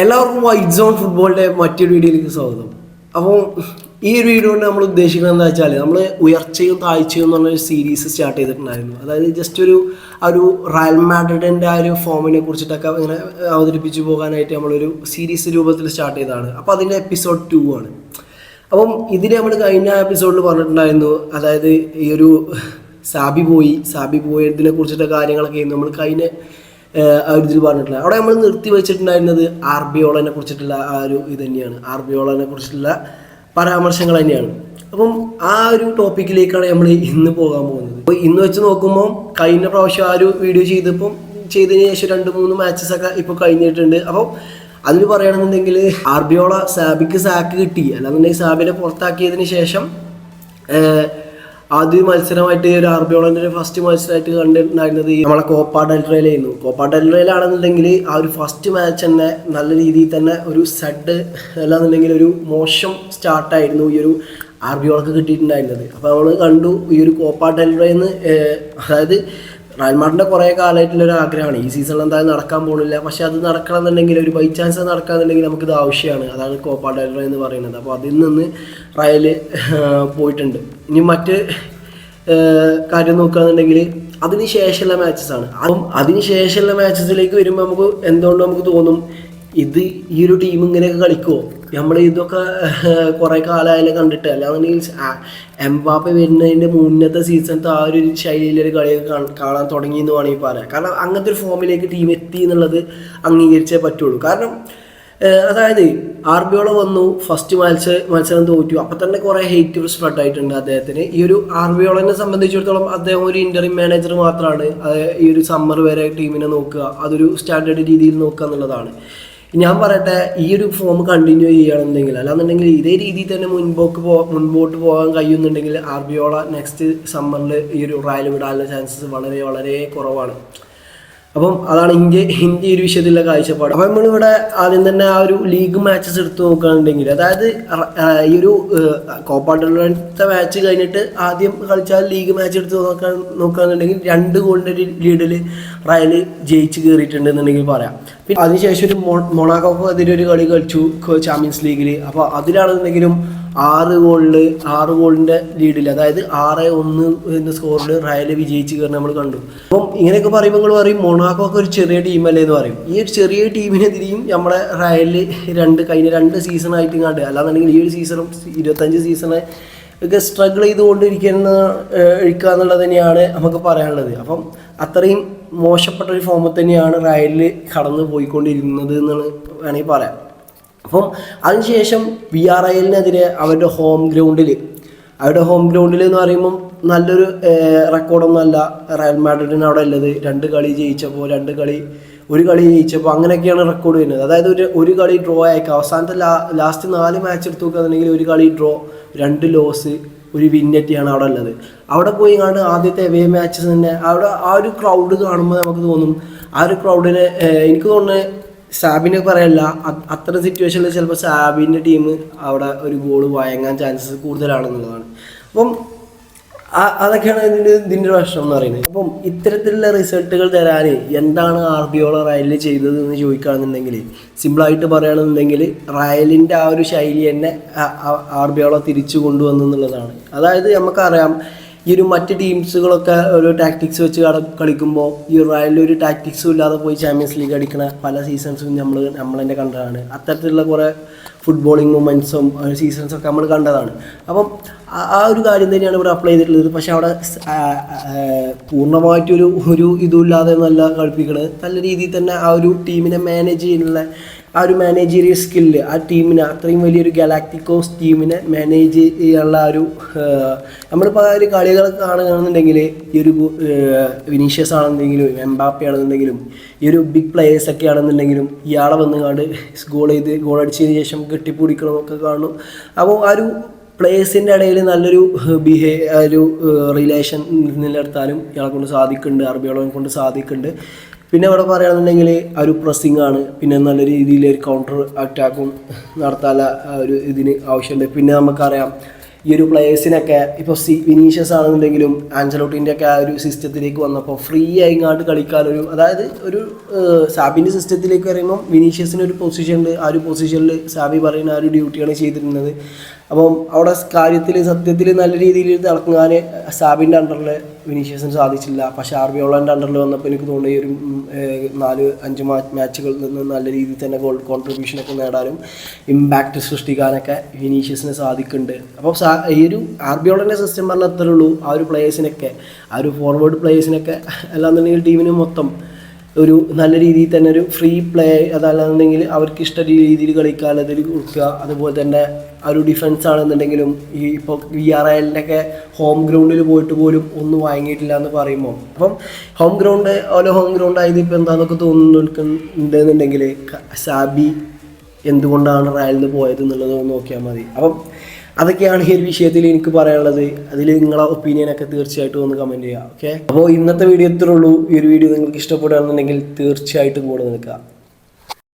എല്ലാവർക്കും white zone ഫുട്ബോളിന്റെ മറ്റൊരു വീഡിയോയിലേക്ക് സ്വാഗതം. അപ്പോൾ ഈ ഒരു വീഡിയോ കൊണ്ട് നമ്മൾ ഉദ്ദേശിക്കുന്നത് എന്താ വെച്ചാൽ നമ്മൾ ഉയർച്ചയും താഴ്ചയും എന്ന് പറഞ്ഞൊരു സീരീസ് സ്റ്റാർട്ട് ചെയ്തിട്ടുണ്ടായിരുന്നു. അതായത് ജസ്റ്റ് ഒരു ആ ഒരു റയൽ മാഡ്രിഡിന്റെ ആ ഒരു ഫോമിനെ കുറിച്ചിട്ടൊക്കെ ഇങ്ങനെ അവതരിപ്പിച്ച് പോകാനായിട്ട് നമ്മളൊരു സീരീസ് രൂപത്തിൽ സ്റ്റാർട്ട് ചെയ്തതാണ്. അപ്പോൾ അതിന്റെ എപ്പിസോഡ് ടു ആണ്. അപ്പം ഇതിൽ നമ്മൾ കഴിഞ്ഞ എപ്പിസോഡിൽ പറഞ്ഞിട്ടുണ്ടായിരുന്നു അതായത് ഈ ഒരു സാബി പോയി സാബി പോയതിനെ കുറിച്ചിട്ട കാര്യങ്ങളൊക്കെ നമ്മൾ കഴിഞ്ഞ ആ ഒരു ഇതിൽ പറഞ്ഞിട്ടില്ല. അവിടെ നമ്മൾ നിർത്തി വെച്ചിട്ടുണ്ടായിരുന്നത് ആർ ബി ഓളനെ കുറിച്ചിട്ടുള്ള ആ ഒരു ഇത് തന്നെയാണ്. ആർ ബി ഓളനെ കുറിച്ചിട്ടുള്ള പരാമർശങ്ങൾ തന്നെയാണ്. അപ്പം ആ ഒരു ടോപ്പിക്കിലേക്കാണ് നമ്മൾ ഇന്ന് പോകാൻ പോകുന്നത്. അപ്പോൾ ഇന്ന് വെച്ച് നോക്കുമ്പോൾ കഴിഞ്ഞ പ്രാവശ്യം ആ ഒരു വീഡിയോ ചെയ്തപ്പം ചെയ്തതിന് ശേഷം രണ്ട് മൂന്ന് മാച്ചസ് ഒക്കെ ഇപ്പോൾ കഴിഞ്ഞിട്ടുണ്ട്. അപ്പം അതിൽ പറയുകയാണെന്നുണ്ടെങ്കിൽ ആർബിയോള സാബിക്ക് സാക്ക് കിട്ടി. അല്ലാന്നുണ്ടെങ്കിൽ സാബിനെ പുറത്താക്കിയതിന് ശേഷം ആദ്യ മത്സരമായിട്ട് ഒരു ആർബിയോളന്റെ ഫസ്റ്റ് മത്സരമായിട്ട് കണ്ടിട്ടുണ്ടായിരുന്നത് ഈ നമ്മളെ കോപ്പ ഡെൽട്രയിലായിരുന്നു കോപ്പ ഡെൽട്രയിലാണെന്നുണ്ടെങ്കിൽ ആ ഒരു ഫസ്റ്റ് മാച്ച് തന്നെ നല്ല രീതിയിൽ തന്നെ ഒരു സെഡ് അല്ലാന്നുണ്ടെങ്കിൽ ഒരു മോശം സ്റ്റാർട്ടായിരുന്നു ഈ ഒരു ആർബിയോളൊക്കെ കിട്ടിയിട്ടുണ്ടായിരുന്നത്. അപ്പോൾ നമ്മൾ കണ്ടു ഈ ഒരു കോപ്പ ഡെൽറയിൽ അതായത് റയൽമാർട്ടിന്റെ കുറേ കാലമായിട്ടുള്ളൊരു ആഗ്രഹമാണ്. ഈ സീസണിൽ എന്തായാലും നടക്കാൻ പോകുന്നില്ല പക്ഷെ അത് നടക്കണമെന്നുണ്ടെങ്കിൽ ഒരു ബൈ ചാൻസ് നടക്കാന്നുണ്ടെങ്കിൽ നമുക്കിത് ആവശ്യമാണ്. അതാണ് കോപ്പ ഡെൽറ എന്ന് പറയുന്നത്. അപ്പോൾ അതിൽ നിന്ന് റയൽ പോയിട്ടുണ്ട്. ഇനി മറ്റ് കാര്യം നോക്കുകയാണെന്നുണ്ടെങ്കിൽ അതിന് ശേഷമുള്ള മാച്ചസ് ആണ്. അപ്പം അതിന് ശേഷമുള്ള മാച്ചസിലേക്ക് വരുമ്പോൾ നമുക്ക് എന്തുകൊണ്ട് നമുക്ക് തോന്നും ഇത് ഈ ഒരു ടീം ഇങ്ങനെയൊക്കെ കളിക്കുമോ നമ്മൾ ഇതൊക്കെ കുറേ കാലമായാലും കണ്ടിട്ട്. അല്ലാന്നുണ്ടെങ്കിൽ എംബാപ്പ വരുന്നതിന്റെ മുന്നത്തെ സീസണത്തെ ആ ഒരു ശൈലിയിലൊരു കളിയൊക്കെ കാണ- കാണാൻ തുടങ്ങി എന്ന് വേണമെങ്കിൽ പറയാം കാരണം അങ്ങനത്തെ ഒരു ഫോമിലേക്ക് ടീം എത്തി എന്നുള്ളത് അംഗീകരിച്ചേ പറ്റുള്ളൂ. കാരണം അതായത് ആർ ബി ഓളെ വന്നു ഫസ്റ്റ് മത്സര മത്സരം തോറ്റു. അപ്പം തന്നെ കുറേ ഹെയ്റ്റ് സ്പ്രെഡ് ആയിട്ടുണ്ട് അദ്ദേഹത്തിന്. ഈ ഒരു ആർ ബി ഓളനെ സംബന്ധിച്ചിടത്തോളം അദ്ദേഹം ഒരു ഇന്ററിം മാനേജർ മാത്രമാണ് ഈ ഒരു സമ്മർ വരെ ടീമിനെ നോക്കുക. അതൊരു സ്റ്റാൻഡേർഡ് രീതിയിൽ നോക്കുക എന്നുള്ളതാണ്. ഞാൻ പറയട്ടെ ഈ ഒരു ഫോം കണ്ടിന്യൂ ചെയ്യണമെന്നുണ്ടെങ്കിൽ അല്ലാന്നുണ്ടെങ്കിൽ ഇതേ രീതിയിൽ തന്നെ മുൻപോക്ക് പോ മുൻപോട്ട് പോകാൻ കഴിയുന്നുണ്ടെങ്കിൽ ആർ ബി ഓള നെക്സ്റ്റ് സമ്മറിൽ ഈ ഒരു റയൽ വിടാനുള്ള ചാൻസസ് വളരെ വളരെ കുറവാണ്. അപ്പം അതാണ് ഇന്ത്യ ഹിന്ദി ഒരു വിഷയത്തിലുള്ള കാഴ്ചപ്പാട്. അപ്പം നമ്മളിവിടെ ആദ്യം തന്നെ ആ ഒരു ലീഗ് മാച്ചസ് എടുത്തു നോക്കുകയാണെന്നുണ്ടെങ്കിൽ അതായത് ഈ ഒരു കോപ്പാട്ടത്തെ മാച്ച് കഴിഞ്ഞിട്ട് ആദ്യം കളിച്ച ലീഗ് മാച്ച് എടുത്ത് നോക്കാൻ നോക്കുകയാണെന്നുണ്ടെങ്കിൽ രണ്ട് ഗോളിന്റെ ഒരു ലീഡിൽ റയൽ ജയിച്ച് കയറിയിട്ടുണ്ടെന്നുണ്ടെങ്കിൽ പറയാം. പിന്നെ അതിനുശേഷം ഒരു മൊണാക്കോക്ക് അതിലൊരു കളി കളിച്ചു ചാമ്പ്യൻസ് ലീഗിൽ അപ്പോൾ അതിലാണെന്നുണ്ടെങ്കിലും ആറ് ഗോളിൽ ആറ് ഗോളിന്റെ ലീഡിൽ അതായത് ആറ് ഒന്ന് എന്ന സ്കോറിൽ റയൽ വിജയിച്ച് കയറി നമ്മൾ കണ്ടു. അപ്പം ഇങ്ങനെയൊക്കെ പറയുമ്പോൾ നിങ്ങൾ പറയും മൊണാക്കോ ഒക്കെ ഒരു ചെറിയ ടീം അല്ലേ എന്ന് പറയും. ഈ ഒരു ചെറിയ ടീമിനെതിരെയും നമ്മുടെ റയൽ രണ്ട് കഴിഞ്ഞ രണ്ട് സീസൺ ആയിട്ട് കണ്ട് അല്ലാന്നുണ്ടെങ്കിൽ ഈ ഒരു സീസണും ഇരുപത്തഞ്ച് സീസണെ ഒക്കെ സ്ട്രഗിൾ ചെയ്തുകൊണ്ടിരിക്കുന്ന ഇരിക്കുക എന്നുള്ളത് തന്നെയാണ് നമുക്ക് പറയാനുള്ളത്. അപ്പം അത്രയും മോശപ്പെട്ട ഒരു ഫോമിൽ തന്നെയാണ് റയലിൽ കടന്നു പോയിക്കൊണ്ടിരിക്കുന്നത് എന്നാണ് വേണമെങ്കിൽ പറയാം. അപ്പം അതിനുശേഷം വി ആർ ഐലിനെതിരെ അവരുടെ ഹോം ഗ്രൗണ്ടിൽ അവരുടെ ഹോം ഗ്രൗണ്ടിൽ എന്ന് പറയുമ്പം നല്ലൊരു റെക്കോർഡൊന്നും അല്ല റയൽ മാഡ്രിഡിന് അവിടെ ഉള്ളത്. രണ്ട് കളി ജയിച്ചപ്പോൾ രണ്ട് കളി ഒരു കളി ജയിച്ചപ്പോൾ അങ്ങനെയൊക്കെയാണ് റെക്കോർഡ് വരുന്നത്. അതായത് ഒരു ഒരു കളി ഡ്രോ ആയേക്കാം. അവസാനത്തെ ലാ ലാസ്റ്റ് നാല് മാച്ച് എടുത്ത് നോക്കുകയാണെന്നുണ്ടെങ്കിൽ ഒരു കളി ഡ്രോ രണ്ട് ലോസ് ഒരു വിന്നറ്റിയാണ് അവിടെ ഉള്ളത്. അവിടെ പോയി കണ്ട് ആദ്യത്തെ എവേ മാച്ചസ് തന്നെ അവിടെ ആ ഒരു ക്രൗഡ് കാണുമ്പോൾ നമുക്ക് തോന്നും. ആ ഒരു ക്രൗഡിന് എനിക്ക് തോന്നുന്നത് സാബിനെ പറയല്ല അത്ര സിറ്റുവേഷനിൽ ചിലപ്പോൾ സാബിന്റെ ടീം അവിടെ ഒരു ഗോൾ വഴങ്ങാൻ ചാൻസസ് കൂടുതലാണെന്നുള്ളതാണ്. അപ്പം അതൊക്കെയാണ് ഇതിന്റെ ഇതിന്റെ പ്രശ്നം എന്ന് പറയുന്നത്. അപ്പം ഇത്തരത്തിലുള്ള റിസൾട്ടുകൾ തരാൻ എന്താണ് ആർ ബി ഓള റയലിൽ ചെയ്തത് എന്ന് ചോദിക്കുകയാണെന്നുണ്ടെങ്കിൽ സിമ്പിളായിട്ട് പറയുകയാണെന്നുണ്ടെങ്കിൽ റയലിന്റെ ആ ഒരു ശൈലി തന്നെ ആർ ബി ഓള തിരിച്ചു കൊണ്ടുവന്നു എന്നുള്ളതാണ്. അതായത് നമുക്കറിയാം ഈ ഒരു മറ്റ് ടീംസുകളൊക്കെ ഒരു ടാക്ടിക്സ് വെച്ച് കളിക്കുമ്പോൾ ഈ റയലിൽ ഒരു ടാക്ടിക്സും ഇല്ലാതെ പോയി ചാമ്പ്യൻസ് ലീഗ് അടിക്കണ പല സീസൺസും നമ്മൾ നമ്മൾ തന്നെ കണ്ടതാണ്. അത്തരത്തിലുള്ള കുറേ ഫുട്ബോളിങ് മൊമെന്റ്സും സീസൺസും ഒക്കെ നമ്മൾ കണ്ടതാണ്. അപ്പം ആ- ഒരു കാര്യം തന്നെയാണ് ഇവിടെ അപ്ലൈ ചെയ്തിട്ടുള്ളത്. പക്ഷേ അവിടെ പൂർണമായിട്ടൊരു ഒരു ഇതുമില്ലാതെ നല്ല കളിപ്പിക്കണത് നല്ല രീതിയിൽ തന്നെ ആ ഒരു ടീമിനെ മാനേജ് ചെയ്യുന്നുള്ള ആ ഒരു മാനേജീരിയൽ സ്കില്ല് ആ ടീമിനെ അത്രയും വലിയൊരു ഗലാക്ടിക്കോസ് ടീമിനെ മാനേജ് ചെയ്യാനുള്ള ആ ഒരു നമ്മളിപ്പോൾ ആ ഒരു കളികളൊക്കെ കാണുകയാണെന്നുണ്ടെങ്കിൽ ഈ ഒരു വിനീഷ്യസ് ആണെന്നുണ്ടെങ്കിലും എംബാപ്പി ആണെന്നുണ്ടെങ്കിലും ഈ ഒരു ബിഗ് പ്ലെയേഴ്സ് ഒക്കെ ആണെന്നുണ്ടെങ്കിലും ഇയാളെ വന്ന് കണ്ട് ഗോൾ ചെയ്ത് ഗോൾ അടിച്ചതിന് ശേഷം കെട്ടിപ്പിടിക്കണമൊക്കെ കാണും. അപ്പോൾ ആ ഒരു പ്ലേയേഴ്സിന്റെ ഇടയിൽ നല്ലൊരു ബിഹേ ഒരു റിലേഷൻ നിലനിർത്താനും ഇയാളെ കൊണ്ട് സാധിക്കുന്നുണ്ട് അറബികളെ കൊണ്ട് സാധിക്കുന്നുണ്ട്. പിന്നെ ഇവിടെ പറയുകയാണെന്നുണ്ടെങ്കിൽ ആ ഒരു പ്രസ്സിംഗ് ആണ്. പിന്നെ നല്ല രീതിയിൽ ഒരു കൗണ്ടർ അറ്റാക്കും നടത്താൻ ഒരു ഇതിന് ആവശ്യമുണ്ട്. പിന്നെ നമുക്കറിയാം ഈ ഒരു പ്ലേയേഴ്സിനൊക്കെ ഇപ്പോൾ സി വിനീഷ്യസ് ആണെന്നുണ്ടെങ്കിലും ആഞ്ചലോട്ടിന്റെ ഒക്കെ ആ ഒരു സിസ്റ്റത്തിലേക്ക് വന്നപ്പോൾ ഫ്രീ ആയി ആയിങ്ങാണ്ട് കളിക്കാനൊരു അതായത് ഒരു സാബിന്റെ സിസ്റ്റത്തിലേക്ക് പറയുമ്പോൾ വിനീഷ്യസിന് ഒരു പൊസിഷൻ ഉണ്ട്. ആ ഒരു പൊസിഷനിൽ സാബി പറയുന്ന ആ ഒരു ഡ്യൂട്ടിയാണ് ചെയ്തിരുന്നത്. അപ്പം അവിടെ കാര്യത്തിൽ സത്യത്തിൽ നല്ല രീതിയിൽ തിളങ്ങാൻ സാബിന്റെ അണ്ടറിൽ വിനീഷ്യസിന് സാധിച്ചില്ല. പക്ഷേ ആർ ബി ഓളന്റെ അണ്ടറിൽ വന്നപ്പോൾ എനിക്ക് തോന്നുന്നു ഈ ഒരു നാല് അഞ്ച് മാച്ചുകളിൽ നിന്ന് നല്ല രീതിയിൽ തന്നെ ഗോൾ കോൺട്രിബ്യൂഷനൊക്കെ നേടാനും ഇമ്പാക്റ്റ് സൃഷ്ടിക്കാനൊക്കെ വിനീഷ്യസിന് സാധിക്കുന്നുണ്ട്. അപ്പോൾ ഈ ഒരു ആർ ബി ഓളന്റെ സിസ്റ്റം പറഞ്ഞാൽ അത്രേ ഉള്ളൂ. ആ ഒരു പ്ലേയേഴ്സിനൊക്കെ ആ ഒരു ഫോർവേഡ് പ്ലേയേഴ്സിനൊക്കെ അല്ലാന്നുണ്ടെങ്കിൽ ടീമിന് മൊത്തം ഒരു നല്ല രീതിയിൽ തന്നെ ഒരു ഫ്രീ പ്ലേ അതല്ലാന്നുണ്ടെങ്കിൽ അവർക്ക് ഇഷ്ട രീതിയിൽ കളിക്കാൻ അതിൽ കൊടുക്കുക. അതുപോലെ തന്നെ ആ ഒരു ഡിഫൻസ് ആണെന്നുണ്ടെങ്കിലും ഈ ഇപ്പോൾ വി ആർ എല്ലിന്റെ ഒക്കെ ഹോം ഗ്രൗണ്ടിൽ പോയിട്ട് പോലും ഒന്നും വാങ്ങിയിട്ടില്ല എന്ന് പറയുമ്പോൾ. അപ്പം ഹോം ഗ്രൗണ്ട് ഓരോ ഹോം ഗ്രൗണ്ട് ആയത് ഇപ്പോൾ എന്താണെന്നൊക്കെ തോന്നുന്നുണ്ടെന്നുണ്ടെങ്കിൽ സാബി എന്തുകൊണ്ടാണ് റയലിൽ പോയത് എന്നുള്ളത് നോക്കിയാൽ മതി. അപ്പം അതൊക്കെയാണ് ഈ ഒരു വിഷയത്തിൽ എനിക്ക് പറയാനുള്ളത്. അതിൽ നിങ്ങളെ ഒപ്പീനിയനൊക്കെ തീർച്ചയായിട്ടും ഒന്ന് കമന്റ് ചെയ്യുക ഓക്കെ അപ്പോൾ ഇന്നത്തെ വീഡിയോ ഇത്രയുള്ളൂ ഈ ഒരു വീഡിയോ നിങ്ങൾക്ക് ഇഷ്ടപ്പെടുകയാണെന്നുണ്ടെങ്കിൽ തീർച്ചയായിട്ടും കൂടെ നിൽക്കുക.